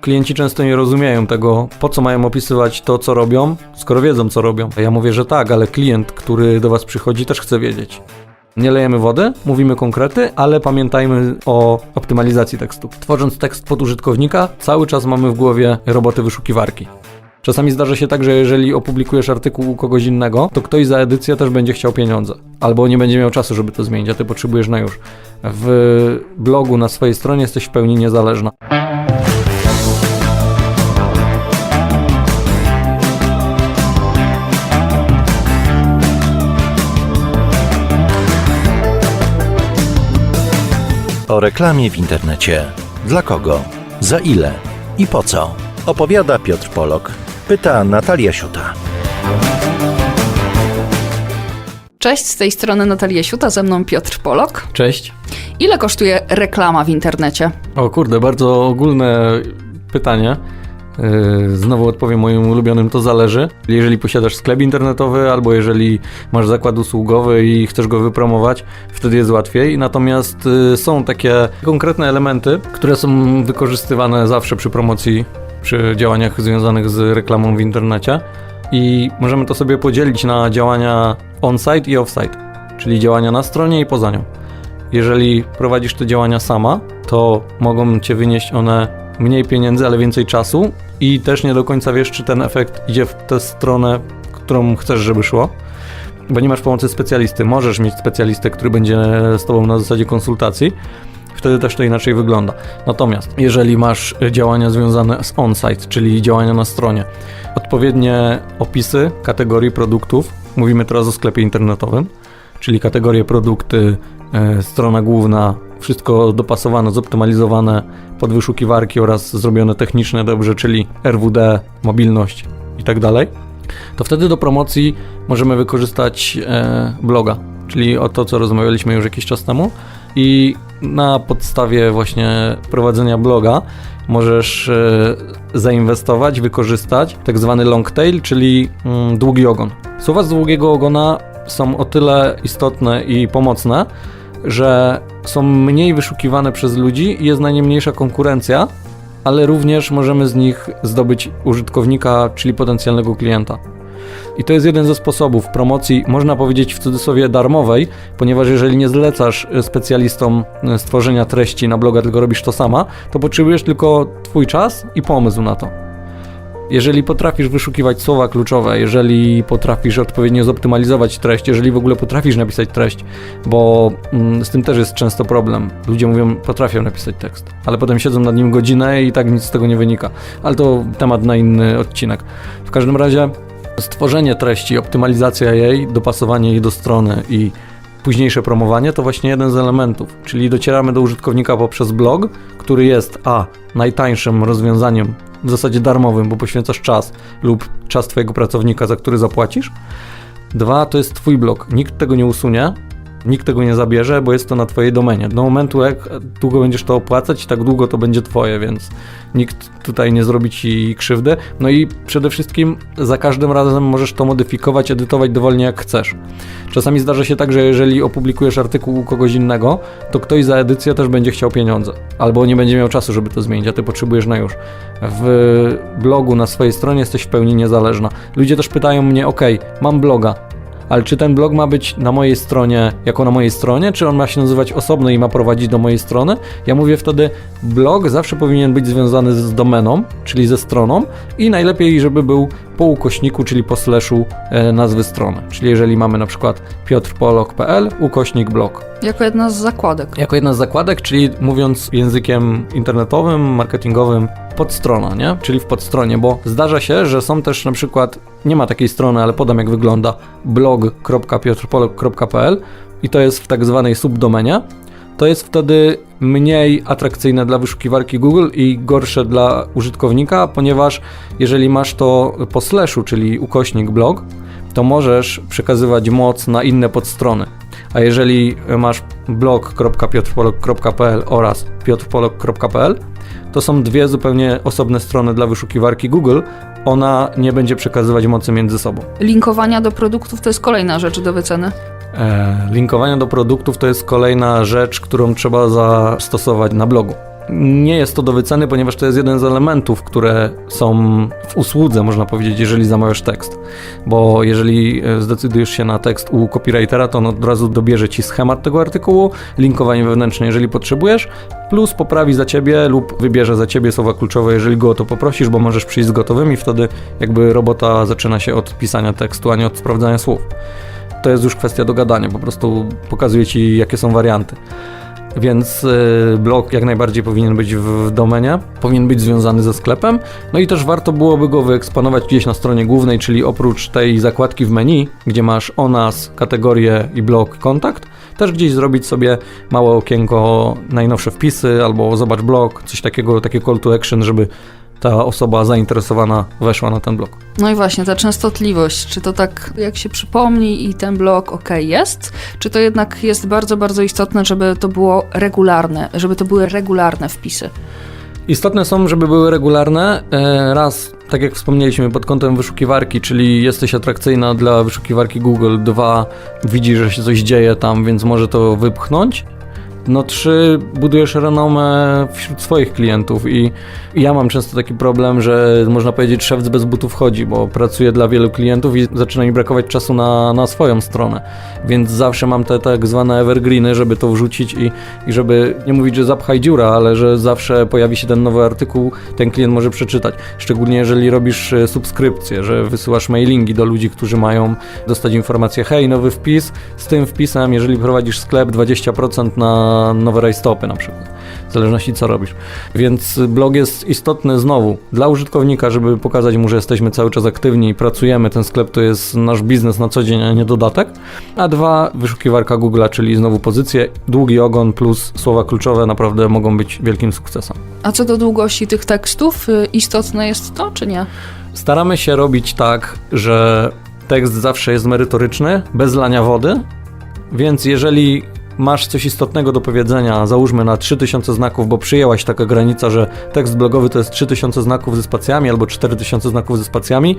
Klienci często nie rozumieją tego, po co mają opisywać to, co robią, skoro wiedzą, co robią. A ja mówię, że tak, ale klient, który do Was przychodzi, też chce wiedzieć. Nie lejemy wody, mówimy konkrety, ale pamiętajmy o optymalizacji tekstu. Tworząc tekst pod użytkownika, cały czas mamy w głowie roboty wyszukiwarki. Czasami zdarza się tak, że jeżeli opublikujesz artykuł u kogoś innego, to ktoś za edycję też będzie chciał pieniądze. Albo nie będzie miał czasu, żeby to zmienić, a ty potrzebujesz na już. W blogu na swojej stronie jesteś w pełni niezależna. O reklamie w internecie. Dla kogo? Za ile? I po co? Opowiada Piotr Polok. Pyta Natalia Siuta. Cześć, z tej strony Natalia Siuta, ze mną Piotr Polok. Cześć. Ile kosztuje reklama w internecie? O kurde, bardzo ogólne pytanie. Yy, Znowu odpowiem moim ulubionym, to zależy. Jeżeli posiadasz sklep internetowy, albo jeżeli masz zakład usługowy i chcesz go wypromować, wtedy jest łatwiej. Natomiast yy, są takie konkretne elementy, które są wykorzystywane zawsze przy promocji, przy działaniach związanych z reklamą w internecie. I możemy to sobie podzielić na działania on-site i off-site, czyli działania na stronie i poza nią. Jeżeli prowadzisz te działania sama, to mogą cię wynieść one mniej pieniędzy, ale więcej czasu i też nie do końca wiesz, czy ten efekt idzie w tę stronę, którą chcesz, żeby szło. Bo nie masz pomocy specjalisty. Możesz mieć specjalistę, który będzie z tobą na zasadzie konsultacji. Wtedy też to inaczej wygląda. Natomiast jeżeli masz działania związane z on-site, czyli działania na stronie, odpowiednie opisy kategorii produktów, mówimy teraz o sklepie internetowym, czyli kategorie produkty, strona główna, wszystko dopasowane, zoptymalizowane pod wyszukiwarki oraz zrobione techniczne dobrze, czyli RWD, mobilność i tak dalej, to wtedy do promocji możemy wykorzystać e, bloga, czyli o to, co rozmawialiśmy już jakiś czas temu i na podstawie właśnie prowadzenia bloga możesz e, zainwestować, wykorzystać tak zwany long tail, czyli mm, długi ogon. Słowa z długiego ogona są o tyle istotne i pomocne, że są mniej wyszukiwane przez ludzi i jest najmniejsza konkurencja, ale również możemy z nich zdobyć użytkownika, czyli potencjalnego klienta. I to jest jeden ze sposobów promocji, można powiedzieć w cudzysłowie darmowej, ponieważ jeżeli nie zlecasz e, specjalistom e, stworzenia treści na bloga, tylko robisz to sama, to potrzebujesz tylko Twój czas i pomysł na to. Jeżeli potrafisz wyszukiwać słowa kluczowe, jeżeli potrafisz odpowiednio zoptymalizować treść, jeżeli w ogóle potrafisz napisać treść, bo mm, z tym też jest często problem. Ludzie mówią, potrafią napisać tekst, ale potem siedzą nad nim godzinę i tak nic z tego nie wynika. Ale to temat na inny odcinek. W każdym razie stworzenie treści, optymalizacja jej, dopasowanie jej do strony i późniejsze promowanie to właśnie jeden z elementów, czyli docieramy do użytkownika poprzez blog, który jest a najtańszym rozwiązaniem, w zasadzie darmowym, bo poświęcasz czas lub czas twojego pracownika, za który zapłacisz. Dwa, to jest twój blog. Nikt tego nie usunie, nikt tego nie zabierze, bo jest to na twojej domenie. Do momentu, jak długo będziesz to opłacać, tak długo to będzie twoje, więc nikt tutaj nie zrobi ci krzywdy. No i przede wszystkim za każdym razem możesz to modyfikować, edytować dowolnie jak chcesz. Czasami zdarza się tak, że jeżeli opublikujesz artykuł u kogoś innego, to ktoś za edycję też będzie chciał pieniądze, albo nie będzie miał czasu, żeby to zmienić, a ty potrzebujesz na już. W blogu na swojej stronie jesteś w pełni niezależna. Ludzie też pytają mnie, ok, mam bloga, ale czy ten blog ma być na mojej stronie, jako na mojej stronie, czy on ma się nazywać osobno i ma prowadzić do mojej strony? Ja mówię wtedy, blog zawsze powinien być związany z domeną, czyli ze stroną i najlepiej, żeby był po ukośniku, czyli po slashu e, nazwy strony. Czyli jeżeli mamy na przykład piotrpolok.pl, ukośnik blog. Jako jedna z zakładek. Jako jedna z zakładek, czyli mówiąc językiem internetowym, marketingowym, podstrona, nie? Czyli w podstronie, bo zdarza się, że są też na przykład, nie ma takiej strony, ale podam jak wygląda, blog.piotrpolok.pl i to jest w tak zwanej subdomenie. To jest wtedy mniej atrakcyjne dla wyszukiwarki Google i gorsze dla użytkownika, ponieważ jeżeli masz to po slashu, czyli ukośnik blog, to możesz przekazywać moc na inne podstrony. A jeżeli masz blog.piotrpolok.pl oraz piotrpolok.pl, to są dwie zupełnie osobne strony dla wyszukiwarki Google. Ona nie będzie przekazywać mocy między sobą. Linkowania do produktów to jest kolejna rzecz do wyceny. E, linkowanie do produktów to jest kolejna rzecz, którą trzeba zastosować na blogu. Nie jest to do wyceny, ponieważ to jest jeden z elementów, które są w usłudze, można powiedzieć, jeżeli zamawiasz tekst. Bo jeżeli e, zdecydujesz się na tekst u copywritera, to on od razu dobierze ci schemat tego artykułu, linkowanie wewnętrzne, jeżeli potrzebujesz, plus poprawi za ciebie lub wybierze za ciebie słowa kluczowe, jeżeli go o to poprosisz, bo możesz przyjść z gotowymi, wtedy jakby robota zaczyna się od pisania tekstu, a nie od sprawdzania słów. To jest już kwestia dogadania, po prostu pokazuje ci, jakie są warianty. Więc y, blog jak najbardziej powinien być w domenie, powinien być związany ze sklepem. No i też warto byłoby go wyeksponować gdzieś na stronie głównej, czyli oprócz tej zakładki w menu, gdzie masz o nas, kategorię i blog, kontakt, też gdzieś zrobić sobie małe okienko, najnowsze wpisy albo zobacz blog, coś takiego, takie call to action, żeby ta osoba zainteresowana weszła na ten blog. No i właśnie, ta częstotliwość, czy to tak jak się przypomni i ten blok ok jest, czy to jednak jest bardzo, bardzo istotne, żeby to było regularne, żeby to były regularne wpisy? Istotne są, żeby były regularne. E, Raz, tak jak wspomnieliśmy, pod kątem wyszukiwarki, czyli jesteś atrakcyjna dla wyszukiwarki Google. Dwa, widzisz, że się coś dzieje tam, więc może to wypchnąć. No trzy, budujesz renomę wśród swoich klientów i ja mam często taki problem, że można powiedzieć szewc bez butów chodzi, bo pracuję dla wielu klientów i zaczyna mi brakować czasu na, na swoją stronę. Więc zawsze mam te tak zwane evergreeny, żeby to wrzucić i, i żeby nie mówić, że zapchaj dziura, ale że zawsze pojawi się ten nowy artykuł, ten klient może przeczytać. Szczególnie jeżeli robisz e, subskrypcję, że wysyłasz mailingi do ludzi, którzy mają dostać informację, hej, nowy wpis, z tym wpisem, jeżeli prowadzisz sklep, 20% na nowe rajstopy na przykład w zależności co robisz. Więc blog jest istotny znowu dla użytkownika, żeby pokazać mu, że jesteśmy cały czas aktywni i pracujemy. Ten sklep to jest nasz biznes na co dzień, a nie dodatek. A dwa, wyszukiwarka Google'a, czyli znowu pozycje, długi ogon plus słowa kluczowe naprawdę mogą być wielkim sukcesem. A co do długości tych tekstów, y, istotne jest to, czy nie? Staramy się robić tak, że tekst zawsze jest merytoryczny, bez lania wody, więc jeżeli masz coś istotnego do powiedzenia, załóżmy na 3000 znaków, bo przyjęłaś taka granica, że tekst blogowy to jest 3000 znaków ze spacjami albo 4000 znaków ze spacjami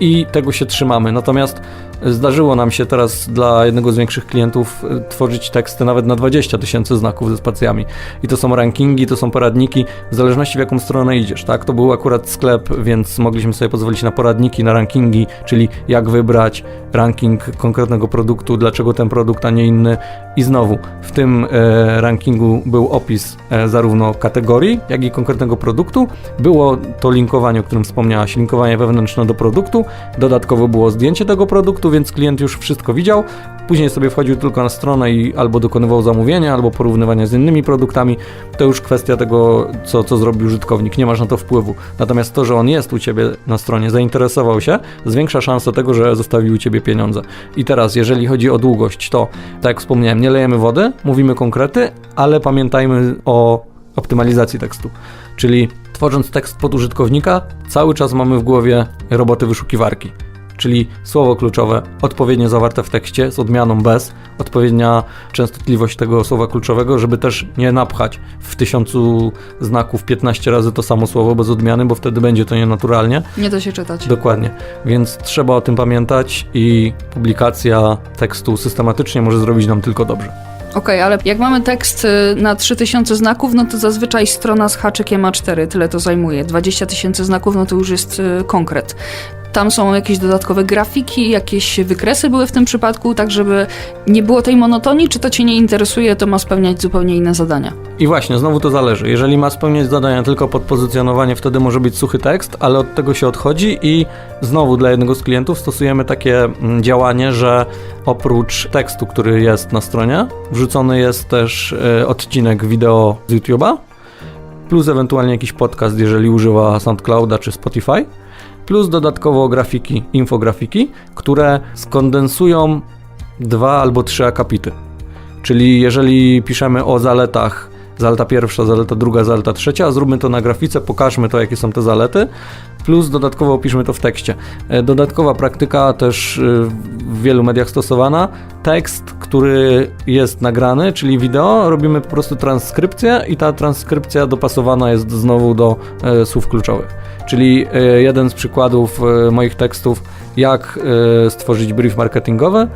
i tego się trzymamy. Natomiast zdarzyło nam się teraz dla jednego z większych klientów y, tworzyć teksty nawet na 20 tysięcy znaków ze spacjami. I to są rankingi, to są poradniki, w zależności w jaką stronę idziesz, tak? To był akurat sklep, więc mogliśmy sobie pozwolić na poradniki, na rankingi, czyli jak wybrać ranking konkretnego produktu, dlaczego ten produkt, a nie inny. I znowu, w tym e, rankingu był opis e, zarówno kategorii, jak i konkretnego produktu. Było to linkowanie, o którym wspomniałaś, linkowanie wewnętrzne do produktu. Dodatkowo było zdjęcie tego produktu, więc klient już wszystko widział. Później sobie wchodził tylko na stronę i albo dokonywał zamówienia, albo porównywania z innymi produktami. To już kwestia tego, co, co zrobi użytkownik. Nie masz na to wpływu. Natomiast to, że on jest u ciebie na stronie, zainteresował się, zwiększa szansę tego, że zostawił u ciebie pieniądze. I teraz, jeżeli chodzi o długość, to tak jak wspomniałem, nie lejemy wody, mówimy konkrety, ale pamiętajmy o optymalizacji tekstu. Czyli tworząc tekst pod użytkownika, cały czas mamy w głowie roboty wyszukiwarki. Czyli słowo kluczowe, odpowiednio zawarte w tekście, z odmianą bez, odpowiednia częstotliwość tego słowa kluczowego, żeby też nie napchać w tysiącu znaków 15 razy to samo słowo bez odmiany, bo wtedy będzie to nienaturalnie. Nie da się czytać. Dokładnie. Więc trzeba o tym pamiętać i publikacja tekstu systematycznie może zrobić nam tylko dobrze. Okej, ale jak mamy tekst y, na 3000 znaków, no to zazwyczaj strona z haczykiem A4, tyle to zajmuje. 20 tysięcy znaków, no to już jest y, konkret. Tam są jakieś dodatkowe grafiki, jakieś wykresy były w tym przypadku, tak żeby nie było tej monotonii, czy to Cię nie interesuje, to ma spełniać zupełnie inne zadania. I właśnie, znowu to zależy. Jeżeli ma spełniać zadania tylko pod pozycjonowanie, wtedy może być suchy tekst, ale od tego się odchodzi i znowu dla jednego z klientów stosujemy takie mm, działanie, że oprócz tekstu, który jest na stronie, wrzucony jest też e, odcinek wideo z YouTube'a, plus ewentualnie jakiś podcast, jeżeli używa SoundClouda czy Spotify, plus dodatkowo grafiki, infografiki, które skondensują dwa albo trzy akapity. Czyli jeżeli piszemy o zaletach, zaleta pierwsza, zaleta druga, zaleta trzecia, zróbmy to na grafice, pokażmy to, jakie są te zalety, plus dodatkowo opiszmy to w tekście. E, Dodatkowa praktyka też y, w wielu mediach stosowana, tekst, który jest nagrany, czyli wideo, robimy po prostu transkrypcję i ta transkrypcja dopasowana jest znowu do e, słów kluczowych. Czyli e, jeden z przykładów e, moich tekstów, jak e, stworzyć brief marketingowy,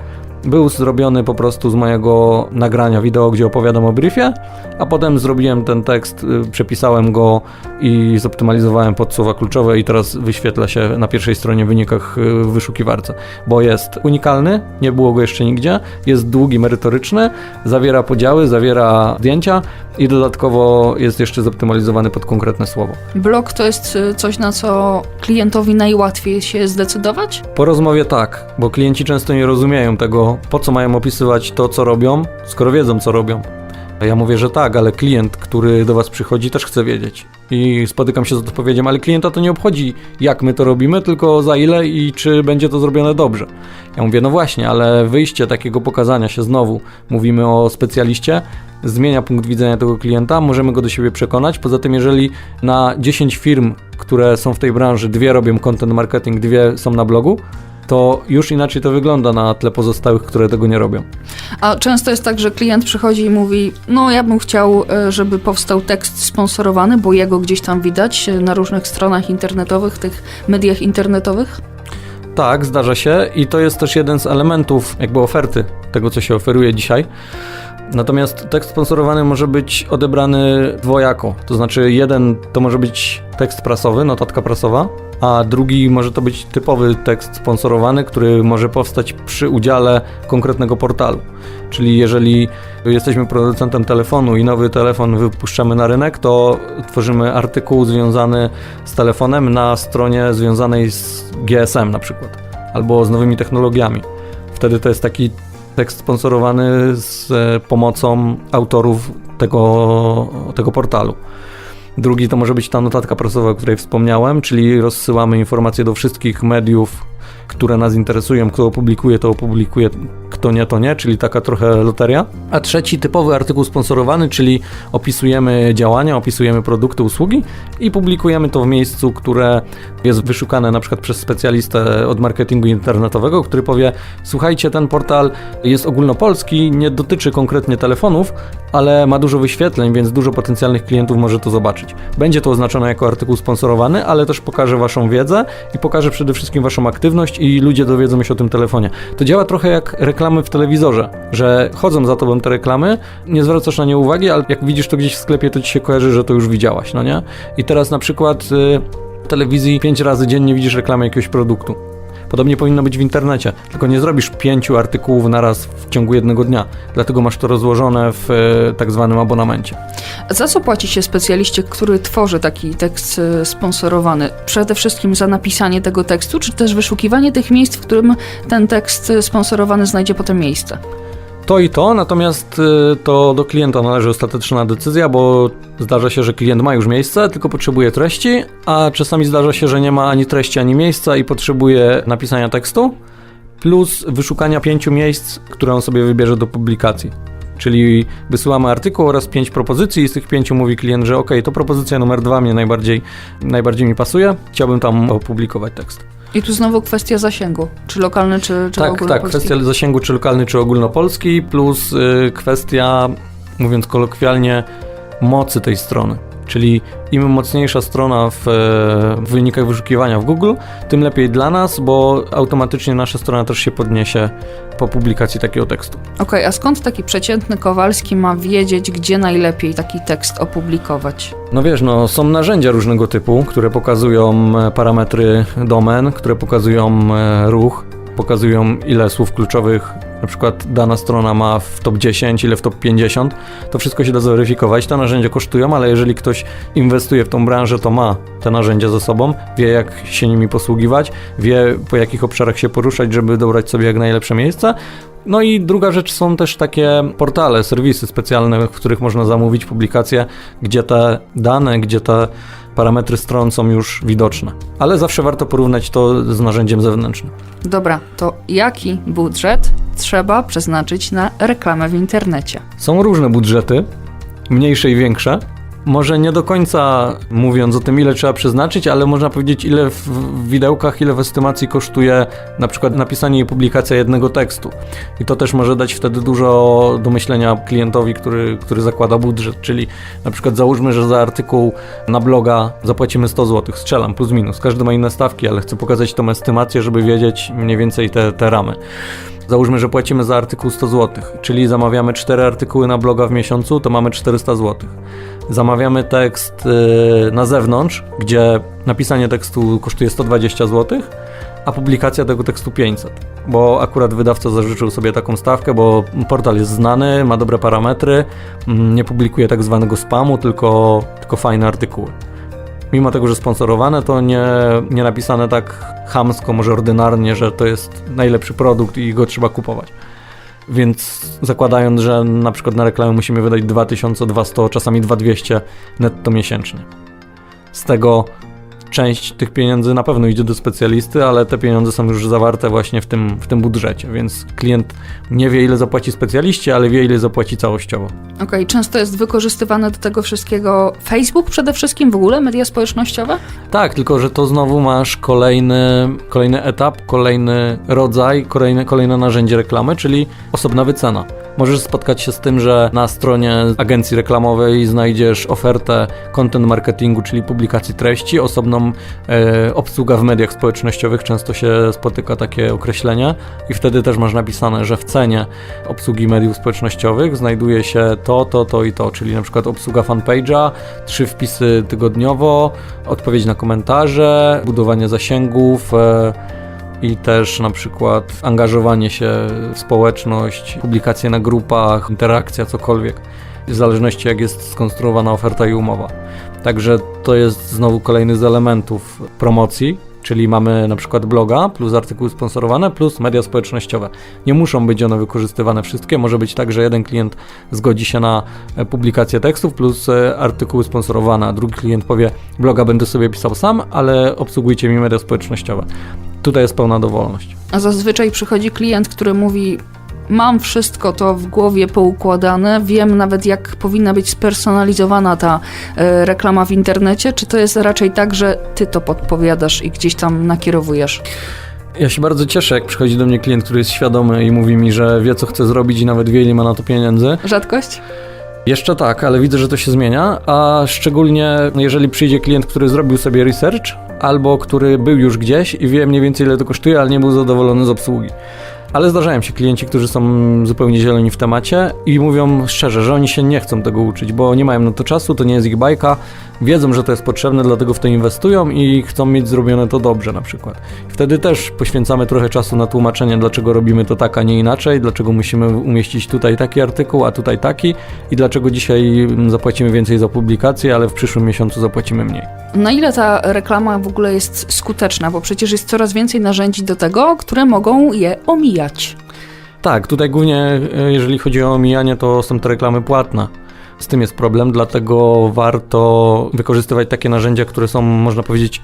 był zrobiony po prostu z mojego nagrania wideo, gdzie opowiadam o briefie, a potem zrobiłem ten tekst, y, przepisałem go i zoptymalizowałem pod słowa kluczowe i teraz wyświetla się na pierwszej stronie w wynikach y, w wyszukiwarce, bo jest unikalny, nie było go jeszcze nigdzie, jest długi, merytoryczny, zawiera podziały, zawiera zdjęcia i dodatkowo jest jeszcze zoptymalizowany pod konkretne słowo. Blog to jest y, coś, na co klientowi najłatwiej się zdecydować? Po rozmowie tak, bo klienci często nie rozumieją tego, po co mają opisywać to, co robią, skoro wiedzą, co robią. A ja mówię, że tak, ale klient, który do Was przychodzi, też chce wiedzieć. I spotykam się z odpowiedzią, ale klienta to nie obchodzi, jak my to robimy, tylko za ile i czy będzie to zrobione dobrze. Ja mówię, no właśnie, ale wyjście takiego pokazania się znowu, mówimy o specjaliście, zmienia punkt widzenia tego klienta, możemy go do siebie przekonać. Poza tym, jeżeli na 10 firm, które są w tej branży, dwie robią content marketing, dwie są na blogu, to już inaczej to wygląda na tle pozostałych, które tego nie robią. A często jest tak, że klient przychodzi i mówi: No, ja bym chciał, e, żeby powstał tekst sponsorowany, bo jego gdzieś tam widać e, na różnych stronach internetowych, tych mediach internetowych. Tak, zdarza się i to jest też jeden z elementów jakby oferty, tego co się oferuje dzisiaj. Natomiast tekst sponsorowany może być odebrany dwojako. To znaczy, jeden to może być tekst prasowy, notatka prasowa, a drugi może to być typowy tekst sponsorowany, który może powstać przy udziale konkretnego portalu. Czyli jeżeli jesteśmy producentem telefonu i nowy telefon wypuszczamy na rynek, to tworzymy artykuł związany z telefonem na stronie związanej z GSM na przykład, albo z nowymi technologiami. Wtedy to jest taki tekst sponsorowany z pomocą autorów tego, tego portalu. Drugi to może być ta notatka prasowa, o której wspomniałem, czyli rozsyłamy informacje do wszystkich mediów, które nas interesują. Kto opublikuje, to opublikuje, kto nie, to nie, czyli taka trochę loteria. A trzeci typowy artykuł sponsorowany, czyli opisujemy działania, opisujemy produkty, usługi i publikujemy to w miejscu, które jest wyszukane na przykład przez specjalistę od marketingu internetowego, który powie: Słuchajcie, ten portal jest ogólnopolski, nie dotyczy konkretnie telefonów, ale ma dużo wyświetleń, więc dużo potencjalnych klientów może to zobaczyć. Będzie to oznaczone jako artykuł sponsorowany, ale też pokaże Waszą wiedzę i pokaże przede wszystkim Waszą aktywność i ludzie dowiedzą się o tym telefonie. To działa trochę jak reklamy w telewizorze, że chodzą za Tobą te reklamy, nie zwracasz na nie uwagi, ale jak widzisz to gdzieś w sklepie, to Ci się kojarzy, że to już widziałaś, no nie? I teraz na przykład y, w telewizji pięć razy dziennie widzisz reklamę jakiegoś produktu. Podobnie powinno być w internecie, tylko nie zrobisz pięciu artykułów naraz w ciągu jednego dnia. Dlatego masz to rozłożone w e, tak zwanym abonamencie. Za co płaci się specjaliście, który tworzy taki tekst e, sponsorowany? Przede wszystkim za napisanie tego tekstu, czy też wyszukiwanie tych miejsc, w którym ten tekst e, sponsorowany znajdzie potem miejsce? To i to, natomiast y, to do klienta należy ostateczna decyzja, bo zdarza się, że klient ma już miejsce, tylko potrzebuje treści, a czasami zdarza się, że nie ma ani treści, ani miejsca i potrzebuje napisania tekstu, plus wyszukania pięciu miejsc, które on sobie wybierze do publikacji. Czyli wysyłamy artykuł oraz pięć propozycji i z tych pięciu mówi klient, że ok, to propozycja numer dwa mnie najbardziej, najbardziej mi pasuje, chciałbym tam opublikować tekst. I tu znowu kwestia zasięgu, czy lokalny, czy, czy Tak, tak, ogólnopolski. kwestia zasięgu czy lokalny, czy ogólnopolski, plus y, kwestia, mówiąc kolokwialnie, mocy tej strony. Czyli im mocniejsza strona w, e, w wynikach wyszukiwania w Google, tym lepiej dla nas, bo automatycznie nasza strona też się podniesie po publikacji takiego tekstu. Okej, a skąd taki przeciętny Kowalski ma wiedzieć, gdzie najlepiej taki tekst opublikować? No wiesz, no są narzędzia różnego typu, które pokazują e, parametry domen, które pokazują e, ruch, pokazują ile słów kluczowych na przykład dana strona ma w top 10, ile w top 50. To wszystko się da zweryfikować. Te narzędzia kosztują, ale jeżeli ktoś inwestuje w tą branżę, to ma te narzędzia ze sobą, wie jak się nimi posługiwać, wie po jakich obszarach się poruszać, żeby dobrać sobie jak najlepsze miejsce. No i druga rzecz są też takie portale, serwisy specjalne, w których można zamówić publikacje, gdzie te dane, gdzie te parametry stron są już widoczne. Ale zawsze warto porównać to z narzędziem zewnętrznym. Dobra, to jaki budżet trzeba przeznaczyć na reklamę w internecie? Są różne budżety, mniejsze i większe. Może nie do końca mówiąc o tym, ile trzeba przeznaczyć, ale można powiedzieć, ile w widełkach, ile w estymacji kosztuje na przykład napisanie i publikacja jednego tekstu. I to też może dać wtedy dużo do myślenia klientowi, który, który zakłada budżet. Czyli na przykład załóżmy, że za artykuł na bloga zapłacimy 100 zł, strzelam plus minus. Każdy ma inne stawki, ale chcę pokazać tą estymację, żeby wiedzieć mniej więcej te, te ramy. Załóżmy, że płacimy za artykuł 100 zł, czyli zamawiamy 4 artykuły na bloga w miesiącu, to mamy 400 zł. Zamawiamy tekst y, na zewnątrz, gdzie napisanie tekstu kosztuje 120 zł, a publikacja tego tekstu 500. Bo akurat wydawca zażyczył sobie taką stawkę, bo portal jest znany, ma dobre parametry, mm, nie publikuje tak zwanego spamu, tylko, tylko fajne artykuły. Mimo tego, że sponsorowane, to nie, nie napisane tak chamsko, może ordynarnie, że to jest najlepszy produkt i go trzeba kupować. Więc zakładając, że na przykład na reklamę musimy wydać 2200, czasami 2200 netto miesięcznie. Z tego część tych pieniędzy na pewno idzie do specjalisty, ale te pieniądze są już zawarte właśnie w tym, w tym budżecie, więc klient nie wie ile zapłaci specjaliście, ale wie ile zapłaci całościowo. Okej, często jest wykorzystywany do tego wszystkiego Facebook przede wszystkim, w ogóle media społecznościowe? Tak, tylko że to znowu masz kolejny, kolejny etap, kolejny rodzaj, kolejne, kolejne narzędzie reklamy, czyli osobna wycena. Możesz spotkać się z tym, że na stronie agencji reklamowej znajdziesz ofertę content marketingu, czyli publikacji treści, osobną e, obsługa w mediach społecznościowych, często się spotyka takie określenie. I wtedy też masz napisane, że w cenie obsługi mediów społecznościowych znajduje się to, to, to i to, czyli na przykład obsługa fanpage'a, trzy wpisy tygodniowo, odpowiedź na komentarze, budowanie zasięgów e, i też na przykład angażowanie się w społeczność, publikacje na grupach, interakcja, cokolwiek. W zależności jak jest skonstruowana oferta i umowa. Także to jest znowu kolejny z elementów promocji, czyli mamy na przykład bloga plus artykuły sponsorowane plus media społecznościowe. Nie muszą być one wykorzystywane wszystkie, może być tak, że jeden klient zgodzi się na publikację tekstów plus e, artykuły sponsorowane, a drugi klient powie bloga będę sobie pisał sam, ale obsługujcie mi media społecznościowe. Tutaj jest pełna dowolność. A zazwyczaj przychodzi klient, który mówi: Mam wszystko to w głowie poukładane, wiem nawet jak powinna być spersonalizowana ta e, reklama w internecie. Czy to jest raczej tak, że ty to podpowiadasz i gdzieś tam nakierowujesz? Ja się bardzo cieszę, jak przychodzi do mnie klient, który jest świadomy i mówi mi, że wie co chce zrobić i nawet wie ile ma na to pieniędzy. Rzadkość? Jeszcze tak, ale widzę, że to się zmienia, a szczególnie jeżeli przyjdzie klient, który zrobił sobie research, albo który był już gdzieś i wie mniej więcej ile to kosztuje, ale nie był zadowolony z obsługi. Ale zdarzają się klienci, którzy są zupełnie zieloni w temacie i mówią szczerze, że oni się nie chcą tego uczyć, bo nie mają na to czasu, to nie jest ich bajka, wiedzą, że to jest potrzebne, dlatego w to inwestują i chcą mieć zrobione to dobrze na przykład. Wtedy też poświęcamy trochę czasu na tłumaczenie, dlaczego robimy to tak, a nie inaczej, dlaczego musimy umieścić tutaj taki artykuł, a tutaj taki i dlaczego dzisiaj zapłacimy więcej za publikację, ale w przyszłym miesiącu zapłacimy mniej. Na ile ta reklama w ogóle jest skuteczna? Bo przecież jest coraz więcej narzędzi do tego, które mogą je omijać. Tak, tutaj głównie e, jeżeli chodzi o omijanie, to są te reklamy płatne. Z tym jest problem, dlatego warto wykorzystywać takie narzędzia, które są, można powiedzieć,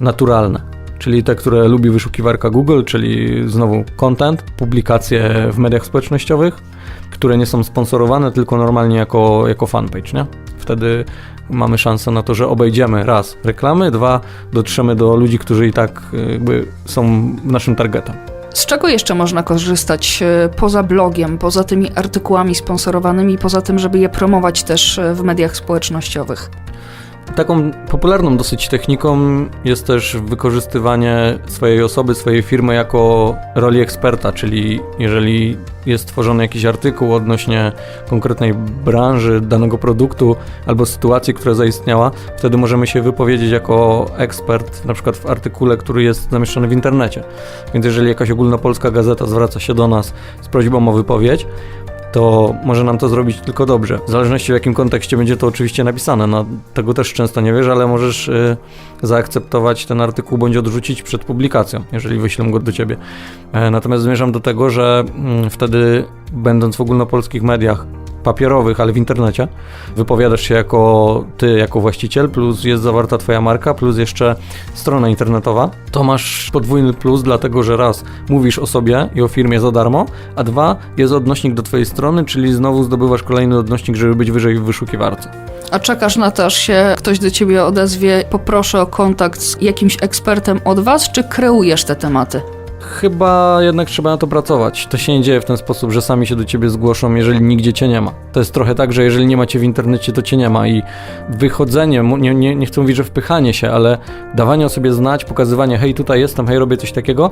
naturalne. Czyli te, które lubi wyszukiwarka Google, czyli znowu content, publikacje w mediach społecznościowych, które nie są sponsorowane, tylko normalnie jako, jako fanpage, nie? Wtedy mamy szansę na to, że obejdziemy raz reklamy, dwa dotrzemy do ludzi, którzy i tak jakby są naszym targetem. Z czego jeszcze można korzystać e, poza blogiem, poza tymi artykułami sponsorowanymi, poza tym, żeby je promować też e, w mediach społecznościowych? Taką popularną dosyć techniką jest też wykorzystywanie swojej osoby, swojej firmy jako roli eksperta, czyli jeżeli jest tworzony jakiś artykuł odnośnie konkretnej branży, danego produktu albo sytuacji, która zaistniała, wtedy możemy się wypowiedzieć jako ekspert, na przykład w artykule, który jest zamieszczony w internecie. Więc jeżeli jakaś ogólnopolska gazeta zwraca się do nas z prośbą o wypowiedź, to może nam to zrobić tylko dobrze. W zależności w jakim kontekście będzie to oczywiście napisane. No, tego też często nie wiesz, ale możesz y, zaakceptować ten artykuł bądź odrzucić przed publikacją, jeżeli wyślę go do ciebie. E, natomiast zmierzam do tego, że mm, wtedy, będąc w ogólnopolskich mediach, papierowych, ale w internecie, wypowiadasz się jako ty, jako właściciel, plus jest zawarta twoja marka, plus jeszcze strona internetowa, to masz podwójny plus, dlatego że raz mówisz o sobie i o firmie za darmo, a dwa jest odnośnik do twojej strony, czyli znowu zdobywasz kolejny odnośnik, żeby być wyżej w wyszukiwarce. A czekasz na to, aż się ktoś do ciebie odezwie, poproszę o kontakt z jakimś ekspertem od was, czy kreujesz te tematy? Chyba jednak trzeba na to pracować. To się nie dzieje w ten sposób, że sami się do ciebie zgłoszą, jeżeli nigdzie cię nie ma. To jest trochę tak, że jeżeli nie macie w internecie, to cię nie ma i wychodzenie, nie, nie, nie chcę mówić, że wpychanie się, ale dawanie o sobie znać, pokazywanie, hej, tutaj jestem, hej, robię coś takiego,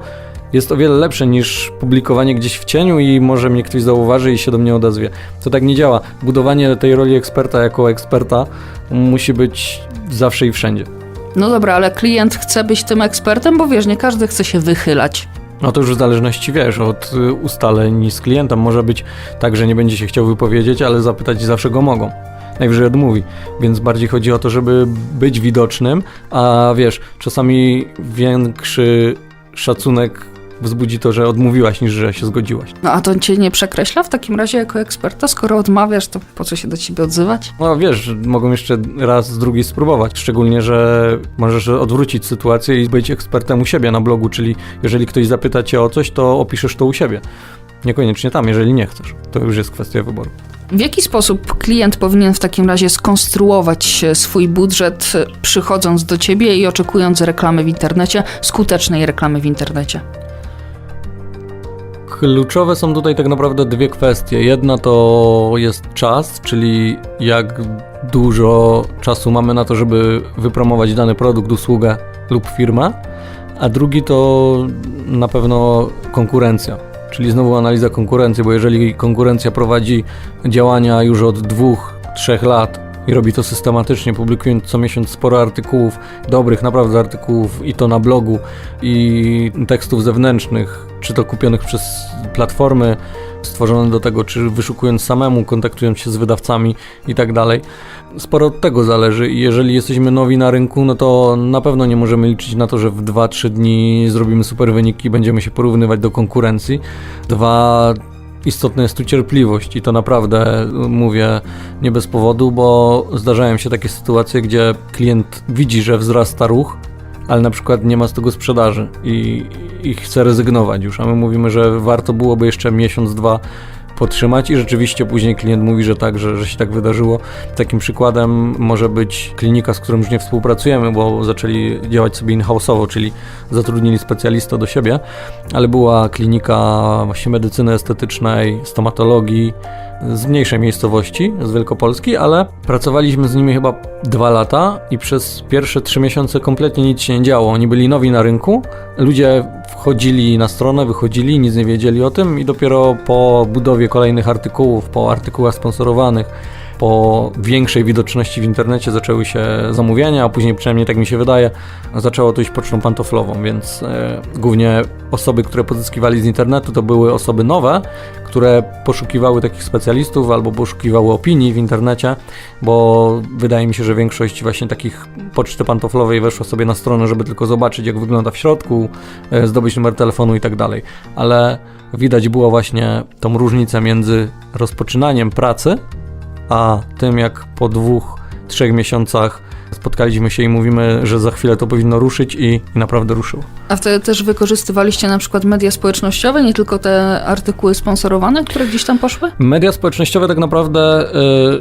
jest o wiele lepsze niż publikowanie gdzieś w cieniu i może mnie ktoś zauważy i się do mnie odezwie. To tak nie działa. Budowanie tej roli eksperta jako eksperta musi być zawsze i wszędzie. No dobra, ale klient chce być tym ekspertem, bo wiesz, nie każdy chce się wychylać. No to już w zależności, wiesz, od y, ustaleń z klientem. Może być tak, że nie będzie się chciał wypowiedzieć, ale zapytać zawsze go mogą. Najwyżej odmówi. Więc bardziej chodzi o to, żeby być widocznym, a wiesz, czasami większy szacunek wzbudzi to, że odmówiłaś, niż że się zgodziłaś. No a to cię nie przekreśla w takim razie jako eksperta? Skoro odmawiasz, to po co się do ciebie odzywać? No wiesz, mogą jeszcze raz, drugi spróbować. Szczególnie, że możesz odwrócić sytuację i być ekspertem u siebie na blogu, czyli jeżeli ktoś zapyta cię o coś, to opiszesz to u siebie. Niekoniecznie tam, jeżeli nie chcesz. To już jest kwestia wyboru. W jaki sposób klient powinien w takim razie skonstruować swój budżet, przychodząc do ciebie i oczekując reklamy w internecie, skutecznej reklamy w internecie? Kluczowe są tutaj tak naprawdę dwie kwestie. Jedna to jest czas, czyli jak dużo czasu mamy na to, żeby wypromować dany produkt, usługę lub firmę, a drugi to na pewno konkurencja. Czyli znowu analiza konkurencji, bo jeżeli konkurencja prowadzi działania już od dwóch, trzech lat i robi to systematycznie, publikując co miesiąc sporo artykułów, dobrych naprawdę artykułów i to na blogu i tekstów zewnętrznych, czy to kupionych przez platformy stworzone do tego, czy wyszukując samemu, kontaktując się z wydawcami i tak dalej. Sporo od tego zależy i jeżeli jesteśmy nowi na rynku, no to na pewno nie możemy liczyć na to, że w 2-3 dni zrobimy super wyniki i będziemy się porównywać do konkurencji. Dwa, istotna jest tu cierpliwość i to naprawdę y, mówię nie bez powodu, bo zdarzają się takie sytuacje, gdzie klient widzi, że wzrasta ruch, ale na przykład nie ma z tego sprzedaży i, i chce rezygnować już, a my mówimy, że warto byłoby jeszcze miesiąc, dwa podtrzymać i rzeczywiście później klient mówi, że tak, że, że się tak wydarzyło. Takim przykładem może być klinika, z którą już nie współpracujemy, bo zaczęli działać sobie in-house'owo, czyli zatrudnili specjalistę do siebie, ale była klinika właśnie medycyny estetycznej, stomatologii z mniejszej miejscowości, z Wielkopolski, ale pracowaliśmy z nimi chyba dwa lata i przez pierwsze trzy miesiące kompletnie nic się nie działo. Oni byli nowi na rynku, ludzie wchodzili na stronę, wychodzili, nic nie wiedzieli o tym i dopiero po budowie kolejnych artykułów, po artykułach sponsorowanych, po większej widoczności w internecie zaczęły się zamówienia, a później, przynajmniej tak mi się wydaje, zaczęło to iść pocztą pantoflową, więc e, głównie osoby, które pozyskiwali z internetu, to były osoby nowe, które poszukiwały takich specjalistów albo poszukiwały opinii w internecie, bo wydaje mi się, że większość właśnie takich poczty pantoflowej weszła sobie na stronę, żeby tylko zobaczyć, jak wygląda w środku, e, zdobyć numer telefonu i tak dalej. Ale widać było właśnie tą różnicę między rozpoczynaniem pracy, a tym jak po dwóch, trzech miesiącach spotkaliśmy się i mówimy, że za chwilę to powinno ruszyć i, i naprawdę ruszyło. A wtedy też wykorzystywaliście na przykład media społecznościowe, nie tylko te artykuły sponsorowane, które gdzieś tam poszły? Media społecznościowe tak naprawdę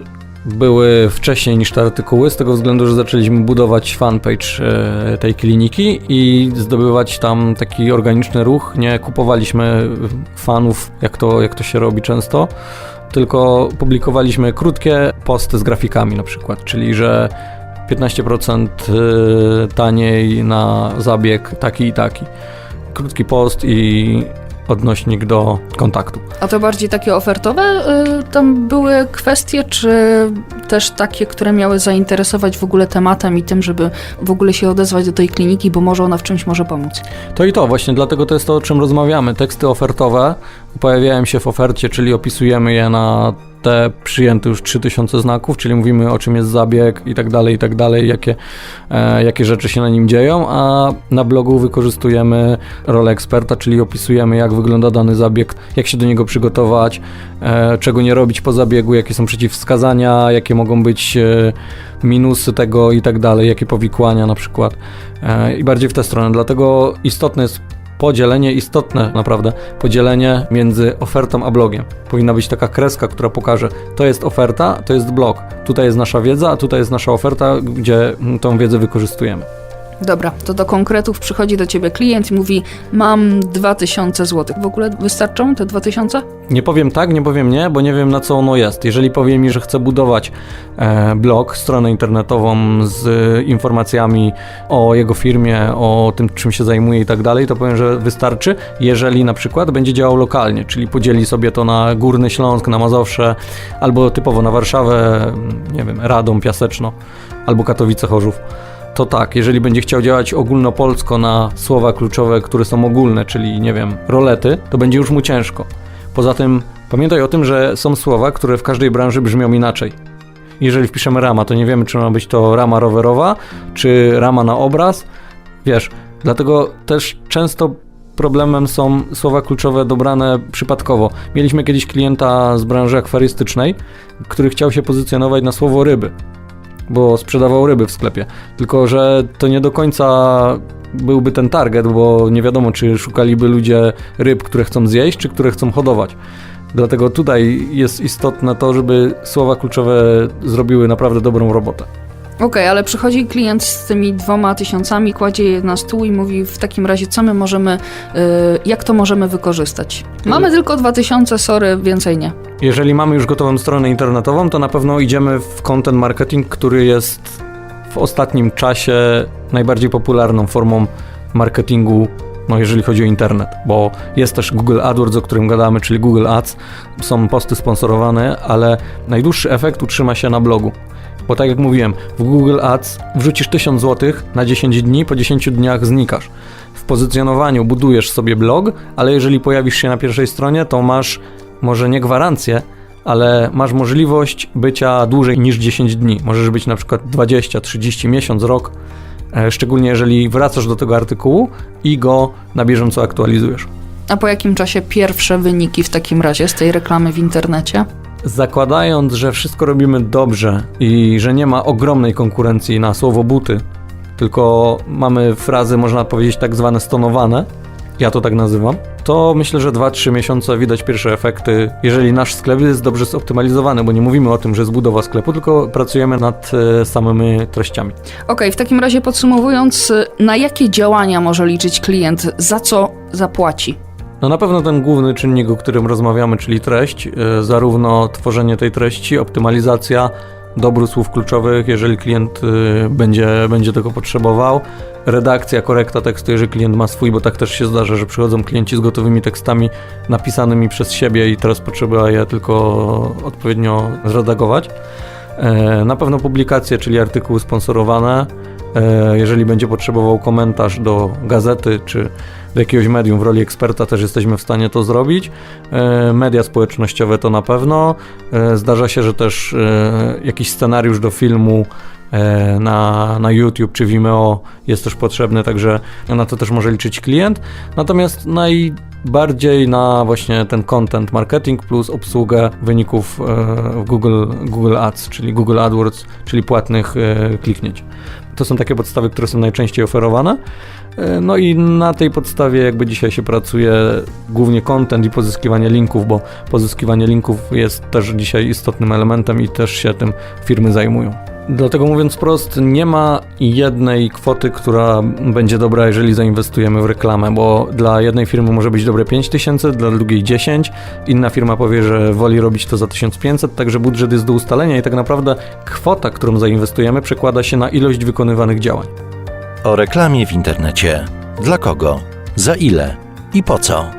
y, były wcześniej niż te artykuły, z tego względu, że zaczęliśmy budować fanpage y, tej kliniki i zdobywać tam taki organiczny ruch. Nie kupowaliśmy fanów, jak to, jak to się robi często, tylko publikowaliśmy krótkie posty z grafikami na przykład, czyli że 15% y, taniej na zabieg taki i taki. Krótki post i odnośnik do kontaktu. A to bardziej takie ofertowe y, tam były kwestie, czy też takie, które miały zainteresować w ogóle tematem i tym, żeby w ogóle się odezwać do tej kliniki, bo może ona w czymś może pomóc? To i to, właśnie dlatego to jest to, o czym rozmawiamy. Teksty ofertowe pojawiają się w ofercie, czyli opisujemy je na te przyjęte już 3000 znaków, czyli mówimy o czym jest zabieg i tak dalej, i tak dalej, jakie, e, jakie rzeczy się na nim dzieją, a na blogu wykorzystujemy rolę eksperta, czyli opisujemy jak wygląda dany zabieg, jak się do niego przygotować, e, czego nie robić po zabiegu, jakie są przeciwwskazania, jakie mogą być e, minusy tego i tak dalej, jakie powikłania na przykład e, i bardziej w tę stronę. Dlatego istotne jest podzielenie istotne naprawdę, podzielenie między ofertą a blogiem. Powinna być taka kreska, która pokaże, to jest oferta, to jest blog. Tutaj jest nasza wiedza, a tutaj jest nasza oferta, gdzie tą wiedzę wykorzystujemy. Dobra, to do konkretów przychodzi do ciebie klient i mówi: Mam 2000 zł. W ogóle wystarczą te 2000? Nie powiem tak, nie powiem nie, bo nie wiem na co ono jest. Jeżeli powie mi, że chce budować e, blog, stronę internetową z e, informacjami o jego firmie, o tym, czym się zajmuje i tak dalej, to powiem, że wystarczy, jeżeli na przykład będzie działał lokalnie, czyli podzieli sobie to na Górny Śląsk, na Mazowsze, albo typowo na Warszawę, nie wiem, Radom, Piaseczno, albo Katowice, Chorzów. To tak, jeżeli będzie chciał działać ogólnopolsko na słowa kluczowe, które są ogólne, czyli nie wiem, rolety, to będzie już mu ciężko. Poza tym pamiętaj o tym, że są słowa, które w każdej branży brzmią inaczej. Jeżeli wpiszemy rama, to nie wiemy, czy ma być to rama rowerowa, czy rama na obraz. Wiesz, dlatego też często problemem są słowa kluczowe dobrane przypadkowo. Mieliśmy kiedyś klienta z branży akwarystycznej, który chciał się pozycjonować na słowo ryby, bo sprzedawał ryby w sklepie. Tylko, że to nie do końca byłby ten target, bo nie wiadomo, czy szukaliby ludzie ryb, które chcą zjeść, czy które chcą hodować. Dlatego tutaj jest istotne to, żeby słowa kluczowe zrobiły naprawdę dobrą robotę. Okej, ale przychodzi klient z tymi dwoma tysiącami, kładzie je na stół i mówi w takim razie, co my możemy, y, jak to możemy wykorzystać. Mamy tylko 2000, sorry, więcej nie. Jeżeli mamy już gotową stronę internetową, to na pewno idziemy w content marketing, który jest w ostatnim czasie najbardziej popularną formą marketingu, no jeżeli chodzi o internet, bo jest też Google AdWords, o którym gadamy, czyli Google Ads, są posty sponsorowane, ale najdłuższy efekt utrzyma się na blogu. Bo tak jak mówiłem, w Google Ads wrzucisz 1000 zł na 10 dni, po 10 dniach znikasz. W pozycjonowaniu budujesz sobie blog, ale jeżeli pojawisz się na pierwszej stronie, to masz może nie gwarancję, ale masz możliwość bycia dłużej niż 10 dni. Możesz być na przykład 20, 30, miesiąc, rok, e, szczególnie jeżeli wracasz do tego artykułu i go na bieżąco aktualizujesz. A po jakim czasie pierwsze wyniki w takim razie z tej reklamy w internecie? Zakładając, że wszystko robimy dobrze i że nie ma ogromnej konkurencji na słowo buty, tylko mamy frazy, można powiedzieć, tak zwane stonowane, ja to tak nazywam, to myślę, że 2-3 miesiące widać pierwsze efekty, jeżeli nasz sklep jest dobrze zoptymalizowany, bo nie mówimy o tym, że jest budowa sklepu, tylko pracujemy nad e, samymi treściami. Okej, w takim razie podsumowując, na jakie działania może liczyć klient, za co zapłaci? No na pewno ten główny czynnik, o którym rozmawiamy, czyli treść, e, zarówno tworzenie tej treści, optymalizacja, dobór słów kluczowych, jeżeli klient e, będzie, będzie tego potrzebował, redakcja, korekta tekstu, jeżeli klient ma swój, bo tak też się zdarza, że przychodzą klienci z gotowymi tekstami napisanymi przez siebie i teraz potrzeba je tylko odpowiednio zredagować. E, Na pewno publikacje, czyli artykuły sponsorowane. E, Jeżeli będzie potrzebował komentarz do gazety czy do jakiegoś medium w roli eksperta, też jesteśmy w stanie to zrobić. E, Media społecznościowe to na pewno. E, Zdarza się, że też jakiś scenariusz do filmu na, na YouTube czy Vimeo jest też potrzebny, także na to też może liczyć klient. Natomiast najbardziej na właśnie ten content marketing plus obsługę wyników w Google, Google Ads, czyli Google AdWords, czyli płatnych kliknięć. To są takie podstawy, które są najczęściej oferowane. E, No i na tej podstawie jakby dzisiaj się pracuje głównie content i pozyskiwanie linków, bo pozyskiwanie linków jest też dzisiaj istotnym elementem i też się tym firmy zajmują. Dlatego mówiąc prost, nie ma jednej kwoty, która będzie dobra, jeżeli zainwestujemy w reklamę, bo dla jednej firmy może być dobre 5000, dla drugiej 10, inna firma powie, że woli robić to za 1500, także budżet jest do ustalenia i tak naprawdę kwota, którą zainwestujemy, przekłada się na ilość wykonywanych działań. O reklamie w internecie. Dla kogo? Za ile? I po co?